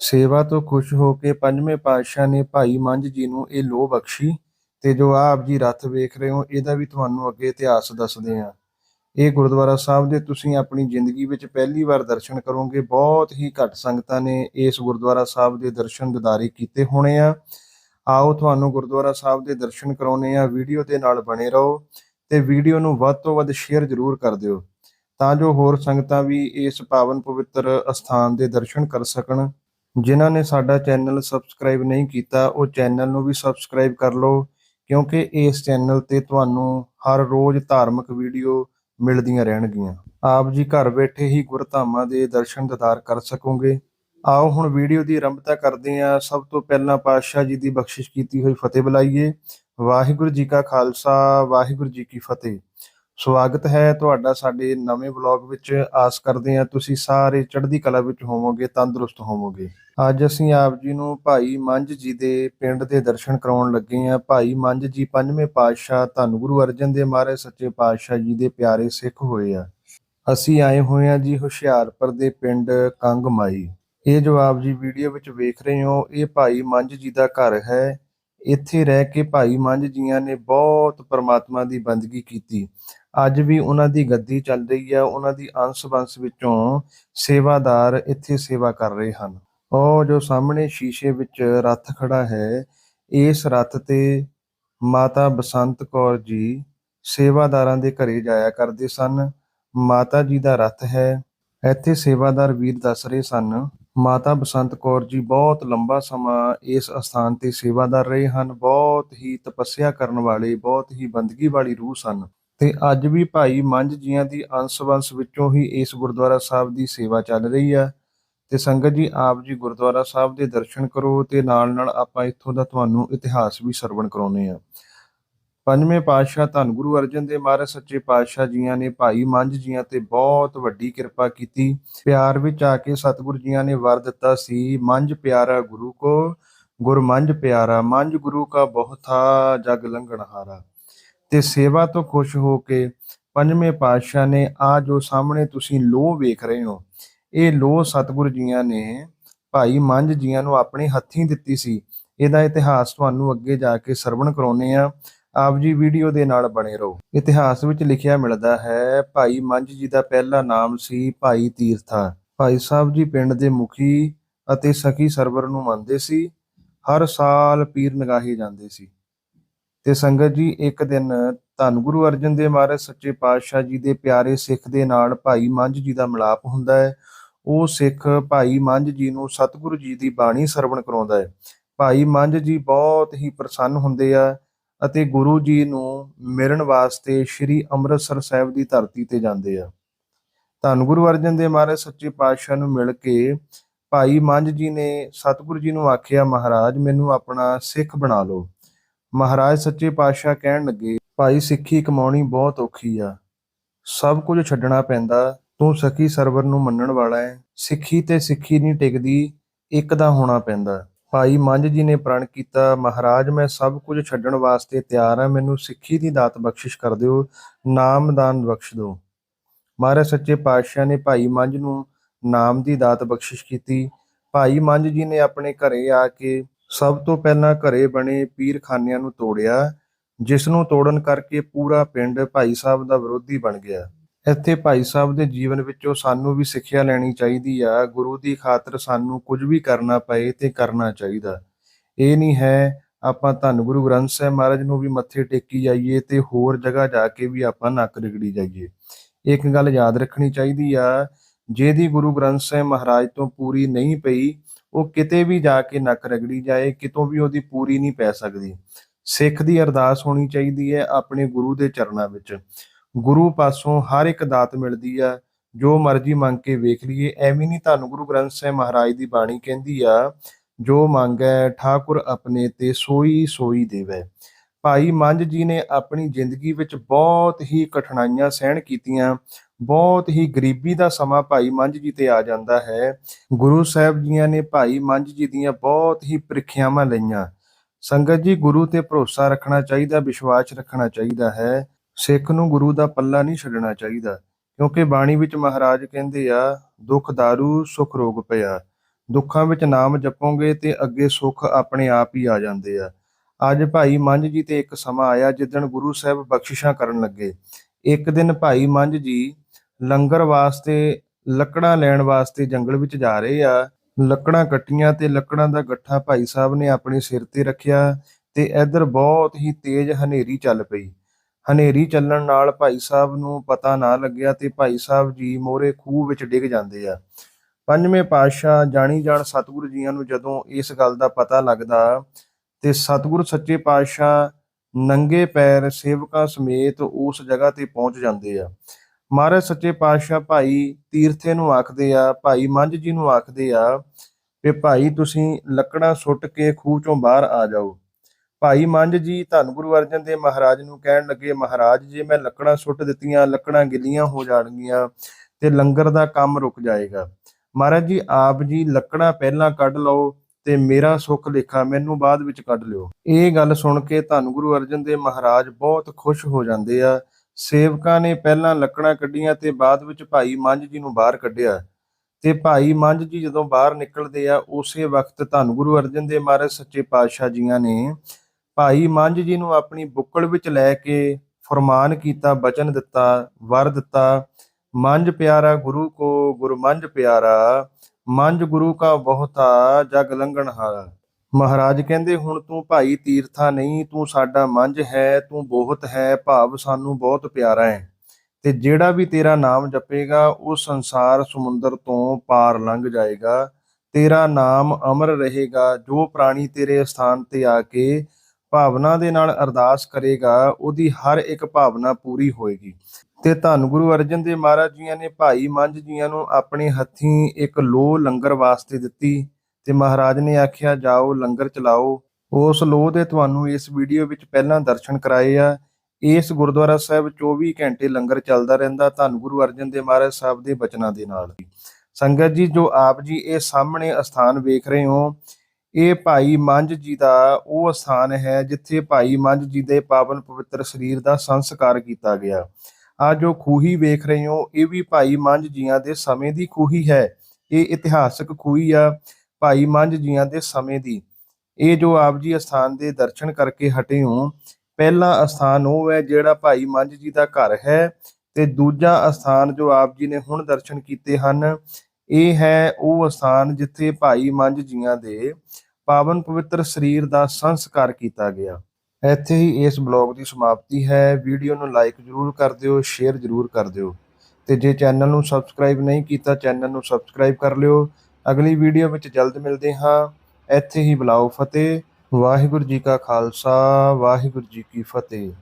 ਸੇਵਾ ਤੋਂ ਖੁਸ਼ ਹੋ ਕੇ ਪੰਜਵੇਂ ਪਾਤਸ਼ਾਹ ਨੇ ਭਾਈ ਮੰਝ ਜੀ ਨੂੰ ਇਹ ਲੋਹ ਬਖਸ਼ੀ ਤੇ ਜੋ ਆਪ ਜੀ ਰੱਥ ਵੇਖ ਰਹੇ ਹੋ, ਇਹਦਾ ਵੀ ਤੁਹਾਨੂੰ ਅੱਗੇ ਇਤਿਹਾਸ ਦੱਸਦੇ ਹਾਂ। ਇਹ ਗੁਰਦੁਆਰਾ ਸਾਹਿਬ ਦੇ ਤੁਸੀਂ ਆਪਣੀ ਜ਼ਿੰਦਗੀ ਵਿੱਚ ਪਹਿਲੀ ਵਾਰ ਦਰਸ਼ਨ ਕਰੋਗੇ, ਬਹੁਤ ਹੀ ਘੱਟ ਸੰਗਤਾਂ ਨੇ ਇਸ ਗੁਰਦੁਆਰਾ ਸਾਹਿਬ ਦੇ ਦਰਸ਼ਨ ਦਿਦਾਰੇ ਕੀਤੇ ਹੋਣੇ ਆ। ਆਓ ਤੁਹਾਨੂੰ ਗੁਰਦੁਆਰਾ ਸਾਹਿਬ ਦੇ ਦਰਸ਼ਨ ਕਰਾਉਨੇ ਆ ਵੀਡੀਓ ਦੇ ਨਾਲ ਬਣੇ ਰਹੋ ਤੇ ਵੀਡੀਓ ਨੂੰ ਵੱਧ ਤੋਂ ਵੱਧ ਸ਼ੇਅਰ ਜ਼ਰੂਰ ਕਰ ਦਿਓ, ਤਾਂ ਜੋ ਹੋਰ ਸੰਗਤਾਂ ਵੀ ਇਸ ਪਾਵਨ ਪਵਿੱਤਰ ਅਸਥਾਨ ਦੇ ਦਰਸ਼ਨ ਕਰ ਸਕਣ। ਜਿਨ੍ਹਾਂ ਨੇ ਸਾਡਾ ਚੈਨਲ ਸਬਸਕ੍ਰਾਈਬ ਨਹੀਂ ਕੀਤਾ, ਉਹ ਚੈਨਲ ਨੂੰ ਵੀ ਸਬਸਕ੍ਰਾਈਬ ਕਰ ਲਓ, ਕਿਉਂਕਿ ਇਸ ਚੈਨਲ ਤੇ ਤੁਹਾਨੂੰ ਹਰ ਰੋਜ਼ ਧਾਰਮਿਕ ਵੀਡੀਓ ਮਿਲਦੀਆਂ ਰਹਿਣਗੀਆਂ। ਆਪ ਜੀ ਘਰ ਬੈਠੇ ਹੀ ਗੁਰਧਾਮਾਂ ਦੇ ਦਰਸ਼ਨ ਦਿਦਾਰ ਕਰ ਸਕੋਗੇ। ਆਓ ਹੁਣ ਵੀਡੀਓ ਦੀ ਆਰੰਭਤਾ ਕਰਦੇ ਹਾਂ। ਸਭ ਤੋਂ ਪਹਿਲਾਂ ਪਾਤਸ਼ਾਹ ਜੀ ਦੀ ਬਖਸ਼ਿਸ਼ ਕੀਤੀ ਹੋਈ ਫਤਿਹ ਬੁਲਾਈਏ। ਵਾਹਿਗੁਰੂ ਜੀ ਕਾ ਖਾਲਸਾ, ਵਾਹਿਗੁਰੂ ਜੀ ਕੀ ਫਤਿਹ। ਸਵਾਗਤ ਹੈ ਤੁਹਾਡਾ ਸਾਡੇ ਨਵੇਂ ਵਲੌਗ ਵਿੱਚ। ਆਸ ਕਰਦੇ ਹਾਂ ਤੁਸੀਂ ਸਾਰੇ ਚੜ੍ਹਦੀ ਕਲਾ ਵਿੱਚ ਹੋਵੋਗੇ, ਤੰਦਰੁਸਤ ਹੋਵੋਗੇ। ਅੱਜ ਅਸੀਂ ਆਪ ਜੀ ਨੂੰ ਭਾਈ ਮੰਝ ਜੀ ਦੇ ਪਿੰਡ ਦੇ ਦਰਸ਼ਨ ਕਰਾਉਣ ਲੱਗੇ ਹਾਂ। ਭਾਈ ਮੰਝ ਜੀ ਪੰਜਵੇਂ ਪਾਤਸ਼ਾਹ ਧੰਨ ਗੁਰੂ ਅਰਜਨ ਦੇਵ ਮਹਾਰਾਜ ਸੱਚੇ ਪਾਤਸ਼ਾਹ ਜੀ ਦੇ ਪਿਆਰੇ ਸਿੱਖ ਹੋਏ ਆ। ਅਸੀਂ ਆਏ ਹੋਏ ਹਾਂ ਜੀ ਹੁਸ਼ਿਆਰਪੁਰ ਦੇ ਪਿੰਡ ਕੰਗਮਾਈ। ਇਹ ਜੋ ਆਪ ਜੀ ਵੀਡੀਓ ਵਿੱਚ ਵੇਖ ਰਹੇ ਹੋ, ਇਹ ਭਾਈ ਮੰਝ ਜੀ ਦਾ ਘਰ ਹੈ। ਇੱਥੇ ਰਹਿ ਕੇ ਭਾਈ ਮੰਝ ਜੀਆਂ ਨੇ ਬਹੁਤ ਪਰਮਾਤਮਾ ਦੀ ਬੰਦਗੀ ਕੀਤੀ। ਅੱਜ ਵੀ ਉਹਨਾਂ ਦੀ ਗੱਦੀ ਚੱਲ ਰਹੀ ਹੈ, ਉਹਨਾਂ ਦੀ ਅੰਸ਼ ਬੰਸ ਵਿੱਚੋਂ ਸੇਵਾਦਾਰ ਇੱਥੇ ਸੇਵਾ ਕਰ ਰਹੇ ਹਨ। ਉਹ ਜੋ ਸਾਹਮਣੇ ਸ਼ੀਸ਼ੇ ਵਿੱਚ ਰੱਥ ਖੜਾ ਹੈ, ਇਸ ਰੱਥ ਤੇ ਮਾਤਾ ਬਸੰਤ ਕੌਰ ਜੀ ਸੇਵਾਦਾਰਾਂ ਦੇ ਘਰੇ ਜਾਇਆ ਕਰਦੇ ਸਨ। ਮਾਤਾ ਜੀ ਦਾ ਰੱਥ ਹੈ, ਇੱਥੇ ਸੇਵਾਦਾਰ ਵੀਰ ਦੱਸ ਰਹੇ ਸਨ, ਮਾਤਾ ਬਸੰਤ ਕੌਰ ਜੀ ਬਹੁਤ ਲੰਬਾ ਸਮਾਂ ਇਸ ਅਸਥਾਨ ਤੇ ਸੇਵਾਦਾਰ ਰਹੇ ਹਨ, ਬਹੁਤ ਹੀ ਤਪੱਸਿਆ ਕਰਨ ਵਾਲੇ, ਬਹੁਤ ਹੀ ਬੰਦਗੀ ਵਾਲੀ ਰੂਹ ਸਨ। ਤੇ ਅੱਜ ਵੀ ਭਾਈ ਮੰਝ ਜੀਆਂ ਦੀ ਅੰਸ਼-ਵੰਸ਼ ਵਿੱਚੋਂ ਹੀ ਇਸ ਗੁਰਦੁਆਰਾ ਸਾਹਿਬ ਦੀ ਸੇਵਾ ਚੱਲ ਰਹੀ ਆ। ਤੇ ਸੰਗਤ ਜੀ, ਆਪ ਜੀ ਗੁਰਦੁਆਰਾ ਸਾਹਿਬ ਦੇ ਦਰਸ਼ਨ ਕਰੋ ਤੇ ਨਾਲ ਨਾਲ ਆਪਾਂ ਇੱਥੋਂ ਦਾ ਤੁਹਾਨੂੰ ਇਤਿਹਾਸ ਵੀ ਸਰਵਣ ਕਰਾਉਨੇ ਆ। ਪੰਜਵੇਂ ਪਾਤਸ਼ਾਹ ਧੰਨ ਗੁਰੂ ਅਰਜਨ ਦੇਵ ਮਹਾਰਾਜ ਸੱਚੇ ਪਾਤਸ਼ਾਹ ਜੀਆਂ ਨੇ ਭਾਈ ਮੰਝ ਜੀਆਂ ਤੇ ਬਹੁਤ ਵੱਡੀ ਕਿਰਪਾ ਕੀਤੀ। ਪਿਆਰ ਵਿੱਚ ਆ ਕੇ ਸਤਿਗੁਰ ਜੀਆਂ ਨੇ ਵਰ ਦਿੱਤਾ ਸੀ, ਮੰਝ ਪਿਆਰਾ ਗੁਰੂ ਕੋ, ਗੁਰ ਮੰਝ ਪਿਆਰਾ, ਮੰਝ ਗੁਰੂ ਕਾ ਬਹੁਥਾ ਜਗ ਲੰਘਣ ਹਾਰਾ ਤੇ ਸੇਵਾ ਤੋਂ ਖੁਸ਼ ਹੋ ਕੇ ਪੰਜਵੇਂ ਪਾਤਸ਼ਾਹ ਨੇ ਆ ਜੋ ਸਾਹਮਣੇ ਤੁਸੀਂ ਲੋਹ ਵੇਖ ਰਹੇ ਹੋ, ਇਹ ਲੋਹ ਸਤਿਗੁਰੂ ਜੀਆਂ ਨੇ ਭਾਈ ਮੰਝ ਜੀਆਂ ਨੂੰ ਆਪਣੇ ਹੱਥੀਂ ਦਿੱਤੀ ਸੀ। ਇਹਦਾ ਇਤਿਹਾਸ ਤੁਹਾਨੂੰ ਅੱਗੇ ਜਾ ਕੇ ਸਰਵਣ ਕਰਾਉਨੇ ਆ ਆਪ ਜੀ ਵੀਡੀਓ ਦੇ ਨਾਲ ਬਣੇ ਰਹੋ। ਇਤਿਹਾਸ ਵਿੱਚ ਲਿਖਿਆ ਮਿਲਦਾ ਹੈ, ਭਾਈ ਮੰਝ ਜੀ ਦਾ ਪਹਿਲਾ ਨਾਮ ਸੀ ਭਾਈ ਤੀਰਥਾ। ਭਾਈ ਸਾਹਿਬ ਜੀ ਪਿੰਡ ਦੇ ਮੁਖੀ ਅਤੇ ਸਖੀ ਸਰਵਰ ਨੂੰ ਮੰਨਦੇ ਸੀ। ਹਰ ਸਾਲ ਪੀਰ ਨਗਾਹੇ ਜਾਂਦੇ ਸੀ। ਤੇ ਸੰਗਤ ਜੀ, ਇੱਕ ਦਿਨ ਧੰਨ ਗੁਰੂ ਅਰਜਨ ਦੇਵ ਮਹਾਰਾਜ ਸੱਚੇ ਪਾਤਸ਼ਾਹ ਜੀ ਦੇ ਪਿਆਰੇ ਸਿੱਖ ਦੇ ਨਾਲ ਭਾਈ ਮੰਝ ਜੀ ਦਾ ਮਿਲਾਪ ਹੁੰਦਾ ਹੈ। ਉਹ ਸਿੱਖ ਭਾਈ ਮੰਝ ਜੀ ਨੂੰ ਸਤਿਗੁਰੂ ਜੀ ਦੀ ਬਾਣੀ ਸਰਵਣ ਕਰਾਉਂਦਾ ਹੈ। ਭਾਈ ਮੰਝ ਜੀ ਬਹੁਤ ਹੀ ਪ੍ਰਸੰਨ ਹੁੰਦੇ ਆ ਅਤੇ ਗੁਰੂ ਜੀ ਨੂੰ ਮਿਲਣ ਵਾਸਤੇ ਸ੍ਰੀ ਅੰਮ੍ਰਿਤਸਰ ਸਾਹਿਬ ਦੀ ਧਰਤੀ ਤੇ ਜਾਂਦੇ ਆ। ਧੰਨ ਗੁਰੂ ਅਰਜਨ ਦੇਵ ਮਹਾਰਾਜ ਸੱਚੇ ਪਾਤਸ਼ਾਹ ਨੂੰ ਮਿਲ ਕੇ ਭਾਈ ਮੰਝ ਜੀ ਨੇ ਸਤਿਗੁਰੂ ਜੀ ਨੂੰ ਆਖਿਆ, ਮਹਾਰਾਜ, ਮੈਨੂੰ ਆਪਣਾ ਸਿੱਖ ਬਣਾ ਲਓ। ਮਹਾਰਾਜ ਸੱਚੇ ਪਾਤਸ਼ਾਹ ਕਹਿਣ ਲੱਗੇ, ਭਾਈ ਸਿੱਖੀ ਕਮਾਉਣੀ ਬਹੁਤ ਔਖੀ ਆ। ਸਭ ਕੁਝ ਛੱਡਣਾ ਪੈਂਦਾ। ਤੂੰ ਸਖੀ ਸਰਵਰ ਨੂੰ ਮੰਨਣ ਵਾਲਾ ਹੈ ਸਿੱਖੀ ਤੇ ਸਿੱਖੀ ਨਹੀਂ ਟਿਕਦੀ, ਇੱਕ ਦਾ ਹੋਣਾ ਪੈਂਦਾ। ਭਾਈ ਮੰਝ ਜੀ ਨੇ ਪ੍ਰਣ ਕੀਤਾ, ਮਹਾਰਾਜ, ਮੈਂ ਸਭ ਕੁਝ ਛੱਡਣ ਵਾਸਤੇ ਤਿਆਰ ਹਾਂ। ਮੈਨੂੰ ਸਿੱਖੀ ਦੀ ਦਾਤ ਬਖਸ਼ਿਸ਼ ਕਰ ਦਿਓ ਨਾਮਦਾਨ ਬਖਸ਼ ਦਿਓ। ਮਹਾਰਾਜ ਸੱਚੇ ਪਾਤਸ਼ਾਹ ਨੇ ਭਾਈ ਮੰਝ ਨੂੰ ਨਾਮ ਦੀ ਦਾਤ ਬਖਸ਼ਿਸ਼ ਕੀਤੀ। ਭਾਈ ਮੰਝ ਜੀ ਨੇ ਆਪਣੇ ਘਰੇ ਆ ਕੇ ਸਭ ਤੋਂ ਪਹਿਲਾਂ ਘਰੇ ਬਣੇ ਪੀਰਖਾਨਿਆਂ ਨੂੰ ਤੋੜਿਆ ਜਿਸ ਨੂੰ ਤੋੜਨ ਕਰਕੇ ਪੂਰਾ ਪਿੰਡ ਭਾਈ ਸਾਹਿਬ ਦਾ ਵਿਰੋਧੀ ਬਣ ਗਿਆ। ਇੱਥੇ ਭਾਈ ਸਾਹਿਬ ਦੇ ਜੀਵਨ ਵਿੱਚੋਂ ਸਾਨੂੰ ਵੀ ਸਿੱਖਿਆ ਲੈਣੀ ਚਾਹੀਦੀ ਆ। ਗੁਰੂ ਦੀ ਖਾਤਰ ਸਾਨੂੰ ਕੁਝ ਵੀ ਕਰਨਾ ਪਏ ਤੇ ਕਰਨਾ ਚਾਹੀਦਾ। ਇਹ ਨਹੀਂ ਹੈ, ਆਪਾਂ ਧੰਨ ਗੁਰੂ ਗ੍ਰੰਥ ਸਾਹਿਬ ਮਹਾਰਾਜ ਨੂੰ ਵੀ ਮੱਥੇ ਟੇਕੀ ਜਾਈਏ ਤੇ ਹੋਰ ਜਗ੍ਹਾ ਜਾ ਕੇ ਵੀ ਆਪਾਂ ਨੱਕ ਰਗੜੀ ਜਾਈਏ। ਇੱਕ ਗੱਲ ਯਾਦ ਰੱਖਣੀ ਚਾਹੀਦੀ ਆ, ਜਿਹਦੀ ਗੁਰੂ ਗ੍ਰੰਥ ਸਾਹਿਬ ਮਹਾਰਾਜ ਤੋਂ ਪੂਰੀ ਨਹੀਂ ਪਈ ਉਹ ਕਿਤੇ ਵੀ ਜਾ ਕੇ ਨੱਕ ਰਗੜੀ ਜਾਏ, ਕਿਤੋਂ ਵੀ ਉਹਦੀ ਪੂਰੀ ਨਹੀਂ ਪੈ ਸਕਦੀ। ਸਿੱਖ ਦੀ ਅਰਦਾਸ ਹੋਣੀ ਚਾਹੀਦੀ ਹੈ ਆਪਣੇ ਗੁਰੂ ਦੇ ਚਰਨਾਂ ਵਿੱਚ। ਗੁਰੂ ਪਾਸੋਂ ਹਰ ਇੱਕ ਦਾਤ ਮਿਲਦੀ ਆ, ਜੋ ਮਰਜ਼ੀ ਮੰਗ ਕੇ ਵੇਖ ਲਈਏ, ਐਵੇਂ ਨਹੀਂ ਤੁਹਾਨੂੰ ਗੁਰੂ ਗ੍ਰੰਥ ਸਾਹਿਬ ਮਹਾਰਾਜ ਦੀ ਬਾਣੀ ਕਹਿੰਦੀ ਆ, ਜੋ ਮੰਗੈ ਠਾਕੁਰ ਆਪਣੇ ਤੇ ਸੋਈ ਸੋਈ ਦੇਵੈ। ਭਾਈ ਮੰਝ ਜੀ ਨੇ ਆਪਣੀ ਜ਼ਿੰਦਗੀ ਵਿੱਚ ਬਹੁਤ ਹੀ ਕਠਿਨਾਈਆਂ ਸਹਿਣ ਕੀਤੀਆਂ। ਬਹੁਤ ਹੀ ਗਰੀਬੀ ਦਾ ਸਮਾਂ ਭਾਈ ਮੰਝ ਜੀ ਤੇ ਆ ਜਾਂਦਾ ਹੈ। ਗੁਰੂ ਸਾਹਿਬ ਜੀਆਂ ਨੇ ਭਾਈ ਮੰਝ ਜੀ ਦੀਆਂ ਬਹੁਤ ਹੀ ਪ੍ਰੀਖਿਆਵਾਂ ਲਈਆਂ। ਸੰਗਤ ਜੀ, ਗੁਰੂ ਤੇ ਭਰੋਸਾ ਰੱਖਣਾ ਚਾਹੀਦਾ, ਵਿਸ਼ਵਾਸ ਰੱਖਣਾ ਚਾਹੀਦਾ ਹੈ। ਸਿੱਖ ਨੂੰ ਗੁਰੂ ਦਾ ਪੱਲਾ ਨਹੀਂ ਛੱਡਣਾ ਚਾਹੀਦਾ, ਕਿਉਂਕਿ ਬਾਣੀ ਵਿੱਚ ਮਹਾਰਾਜ ਕਹਿੰਦੇ ਆ, ਦੁੱਖ ਦਾਰੂ, ਸੁਖ ਰੋਗ ਪਿਆ। ਦੁੱਖਾਂ ਵਿੱਚ ਨਾਮ ਜਪੋਗੇ ਤੇ ਅੱਗੇ ਸੁੱਖ ਆਪਣੇ ਆਪ ਹੀ ਆ ਜਾਂਦੇ ਆ। ਅੱਜ ਭਾਈ ਮੰਝ ਜੀ ਤੇ ਇੱਕ ਸਮਾਂ ਆਇਆ ਜਿੱਦਣ ਗੁਰੂ ਸਾਹਿਬ ਬਖਸ਼ਿਸ਼ਾਂ ਕਰਨ ਲੱਗੇ। ਇੱਕ ਦਿਨ ਭਾਈ ਮੰਝ ਜੀ ਲੰਗਰ ਵਾਸਤੇ, ਲੱਕੜਾਂ ਲੈਣ ਵਾਸਤੇ ਜੰਗਲ ਵਿੱਚ ਜਾ ਰਹੇ ਆ। ਲੱਕੜਾਂ ਕੱਟੀਆਂ ਤੇ ਲੱਕੜਾਂ ਦਾ ਗੱਠਾ ਭਾਈ ਸਾਹਿਬ ਨੇ ਆਪਣੇ ਸਿਰ ਤੇ ਰੱਖਿਆ ਤੇ ਇੱਧਰ ਬਹੁਤ ਹੀ ਤੇਜ਼ ਹਨੇਰੀ ਚੱਲ ਪਈ। ਹਨੇਰੀ ਚੱਲਣ ਨਾਲ ਭਾਈ ਸਾਹਿਬ ਨੂੰ ਪਤਾ ਨਾ ਲੱਗਿਆ ਤੇ ਭਾਈ ਸਾਹਿਬ ਜੀ ਮੋਰੇ ਖੂਹ ਵਿੱਚ ਡਿੱਗ ਜਾਂਦੇ ਆ। ਪੰਜਵੇਂ ਪਾਤਸ਼ਾਹ ਜਾਣੀ ਜਾਣ ਸਤਿਗੁਰੂ ਜੀਆਂ ਨੂੰ ਜਦੋਂ ਇਸ ਗੱਲ ਦਾ ਪਤਾ ਲੱਗਦਾ ਤੇ ਸਤਿਗੁਰ ਸੱਚੇ ਪਾਤਸ਼ਾਹ ਨੰਗੇ ਪੈਰ ਸੇਵਕਾਂ ਸਮੇਤ ਉਸ ਜਗ੍ਹਾ ਤੇ ਪਹੁੰਚ ਜਾਂਦੇ ਆ। ਮਹਾਰਾਜ ਸੱਚੇ ਪਾਤਸ਼ਾਹ ਭਾਈ ਤੀਰਥੇ ਨੂੰ ਆਖਦੇ ਆ, ਭਾਈ ਮੰਝ ਜੀ ਨੂੰ ਆਖਦੇ ਆ ਵੀ ਭਾਈ ਤੁਸੀਂ ਲੱਕੜਾਂ ਸੁੱਟ ਕੇ ਖੂਹ ਚੋਂ ਬਾਹਰ ਆ ਜਾਓ। ਭਾਈ ਮੰਝ ਜੀ ਧੰਨ ਗੁਰੂ ਅਰਜਨ ਦੇਵ ਮਹਾਰਾਜ ਨੂੰ ਕਹਿਣ ਲੱਗੇ, ਮਹਾਰਾਜ ਜੇ, ਮੈਂ ਲੱਕੜਾਂ ਸੁੱਟ ਦਿੱਤੀਆਂ, ਲੱਕੜਾਂ ਗਿੱਲੀਆਂ ਹੋ ਜਾਣਗੀਆਂ ਤੇ ਲੰਗਰ ਦਾ ਕੰਮ ਰੁਕ ਜਾਏਗਾ। ਮਹਾਰਾਜ ਜੀ, ਆਪ ਜੀ ਲੱਕੜਾਂ ਪਹਿਲਾਂ ਕੱਢ ਲਓ ਤੇ ਮੇਰਾ ਸੁੱਖ ਲਿਖਾ ਮੈਨੂੰ ਬਾਅਦ ਵਿੱਚ ਕੱਢ ਲਿਓ। ਇਹ ਗੱਲ ਸੁਣ ਕੇ ਧੰਨ ਗੁਰੂ ਅਰਜਨ ਦੇਵ ਮਹਾਰਾਜ ਬਹੁਤ ਖੁਸ਼ ਹੋ ਜਾਂਦੇ ਆ ਸੇਵਕਾਂ ਨੇ ਪਹਿਲਾਂ ਲੱਕੜਾਂ ਕੱਢੀਆਂ ਤੇ ਬਾਅਦ ਵਿੱਚ ਭਾਈ ਮੰਝ ਜੀ ਨੂੰ ਬਾਹਰ ਕੱਢਿਆ। ਤੇ ਭਾਈ ਮੰਝ ਜੀ ਜਦੋਂ ਬਾਹਰ ਨਿਕਲਦੇ ਆ, ਉਸੇ ਵਕਤ ਧੰਨ ਗੁਰੂ ਅਰਜਨ ਦੇਵ ਮਹਾਰਾਜ ਸੱਚੇ ਪਾਤਸ਼ਾਹ ਜੀਆਂ ਨੇ ਭਾਈ ਮੰਝ ਜੀ ਨੂੰ ਆਪਣੀ ਬੁੱਕਲ ਵਿੱਚ ਲੈ ਕੇ ਫਰਮਾਨ ਕੀਤਾ, ਬਚਨ ਦਿੱਤਾ, ਵਰ ਦਿੱਤਾ, ਮੰਝ ਪਿਆਰਾ ਗੁਰੂ ਕੋ ਗੁਰ ਮੰਝ ਪਿਆਰਾ, ਮੰਝ ਗੁਰੂ ਕਾ ਬਹੁਤਾ ਜਗ ਲੰਘਣ ਹਾਰਾ। ਮਹਾਰਾਜ ਕਹਿੰਦੇ, ਹੁਣ ਤੂੰ ਭਾਈ ਤੀਰਥਾ ਨਹੀਂ, ਤੂੰ ਸਾਡਾ ਮੰਝ ਹੈ, ਤੂੰ ਬਹੁਤ ਹੈ, ਭਾਵ ਸਾਨੂੰ ਬਹੁਤ ਪਿਆਰਾ ਹੈ। ਤੇ ਜਿਹੜਾ ਵੀ ਤੇਰਾ ਨਾਮ ਜਪੇਗਾ, ਉਹ ਸੰਸਾਰ ਸਮੁੰਦਰ ਤੋਂ ਪਾਰ ਲੰਘ ਜਾਏਗਾ। ਤੇਰਾ ਨਾਮ ਅਮਰ ਰਹੇਗਾ, ਜੋ ਪ੍ਰਾਣੀ ਤੇਰੇ ਸਥਾਨ ਤੇ ਆ ਕੇ ਭਾਵਨਾ ਦੇ ਨਾਲ ਅਰਦਾਸ ਕਰੇਗਾ, ਉਹਦੀ ਹਰ ਇੱਕ ਭਾਵਨਾ ਪੂਰੀ ਹੋਏਗੀ। ਤੇ ਧੰਨ ਗੁਰੂ ਅਰਜਨ ਦੇਵ ਮਹਾਰਾਜ ਜੀਆਂ ਨੇ ਭਾਈ ਮੰਝ ਜੀਆਂ ਨੂੰ ਆਪਣੇ ਹੱਥੀਂ ਇੱਕ ਲੋਹ ਲੰਗਰ ਵਾਸਤੇ ਦਿੱਤੀ। ਤੇ ਮਹਾਰਾਜ ਨੇ ਆਖਿਆ, ਜਾਓ, ਲੰਗਰ ਚਲਾਓ। ਉਸ ਲੋਹ ਦੇ ਤੁਹਾਨੂੰ ਇਸ ਵੀਡੀਓ ਵਿੱਚ ਪਹਿਲਾਂ ਦਰਸ਼ਨ ਕਰਾਏ ਆ। ਇਸ ਗੁਰਦੁਆਰਾ ਸਾਹਿਬ 24 ਘੰਟੇ ਲੰਗਰ ਚੱਲਦਾ ਰਹਿੰਦਾ। ਧੰਨ ਗੁਰੂ ਅਰਜਨ ਦੇਵ ਮਹਾਰਾਜ ਸਾਹਿਬ ਦੇ ਬਚਨਾਂ ਦੇ ਨਾਲ। ਸੰਗਤ ਜੀ, ਜੋ ਆਪ ਜੀ ਇਹ ਸਾਹਮਣੇ ਅਸਥਾਨ ਵੇਖ ਰਹੇ ਹੋ, ਇਹ ਭਾਈ ਮੰਝ ਜੀ ਦਾ ਉਹ ਸਥਾਨ ਹੈ, ਜਿੱਥੇ ਭਾਈ ਮੰਝ ਜੀ ਦੇ ਪਾਵਨ ਪਵਿੱਤਰ ਸਰੀਰ ਦਾ ਸੰਸਕਾਰ ਕੀਤਾ ਗਿਆ। ਆ ਜੋ ਖੂਹੀ ਵੇਖ ਰਹੇ ਹੋ, ਇਹ ਵੀ ਭਾਈ ਮੰਝ ਜੀਆਂ ਦੇ ਸਮੇਂ ਦੀ ਖੂਹੀ ਹੈ। ਇਹ ਇਤਿਹਾਸਕ ਖੂਹੀ ਆ। ਭਾਈ ਮੰਝ ਜੀਆਂ ਦੇ ਸਮੇਂ ਦੀ। ਇਹ ਜੋ ਆਪ ਜੀ ਅਸਥਾਨ ਦੇ ਦਰਸ਼ਨ ਕਰਕੇ ਹਟੇ ਹੋ, ਪਹਿਲਾ ਅਸਥਾਨ ਉਹ ਹੈ ਜਿਹੜਾ ਭਾਈ ਮੰਝ ਜੀ ਦਾ ਘਰ ਹੈ ਤੇ ਦੂਜਾ ਅਸਥਾਨ ਜੋ ਆਪ ਜੀ ਨੇ ਹੁਣ ਦਰਸ਼ਨ ਕੀਤੇ ਹਨ, ਇਹ ਹੈ ਉਹ ਅਸਥਾਨ ਜਿੱਥੇ ਭਾਈ ਮੰਝ ਜੀਆਂ ਦੇ ਪਾਵਨ ਪਵਿੱਤਰ ਸਰੀਰ ਦਾ ਸੰਸਕਾਰ ਕੀਤਾ ਗਿਆ। ਇੱਥੇ ਹੀ ਇਸ ਬਲੌਗ ਦੀ ਸਮਾਪਤੀ ਹੈ। ਵੀਡੀਓ ਨੂੰ ਲਾਈਕ ਜਰੂਰ ਕਰ ਦਿਓ, ਸ਼ੇਅਰ ਜਰੂਰ ਕਰ ਦਿਓ। ਤੇ ਜੇ ਚੈਨਲ ਨੂੰ ਸਬਸਕ੍ਰਾਈਬ ਨਹੀਂ ਕੀਤਾ, ਚੈਨਲ ਨੂੰ ਸਬਸਕ੍ਰਾਈਬ ਕਰ ਲਿਓ। ਅਗਲੀ ਵੀਡੀਓ ਵਿੱਚ ਜਲਦ ਮਿਲਦੇ ਹਾਂ। ਇੱਥੇ ਹੀ ਬੁਲਾਓ ਫਤਿਹ। ਵਾਹਿਗੁਰੂ ਜੀ ਕਾ ਖਾਲਸਾ, ਵਾਹਿਗੁਰੂ ਜੀ ਕੀ ਫਤਿਹ।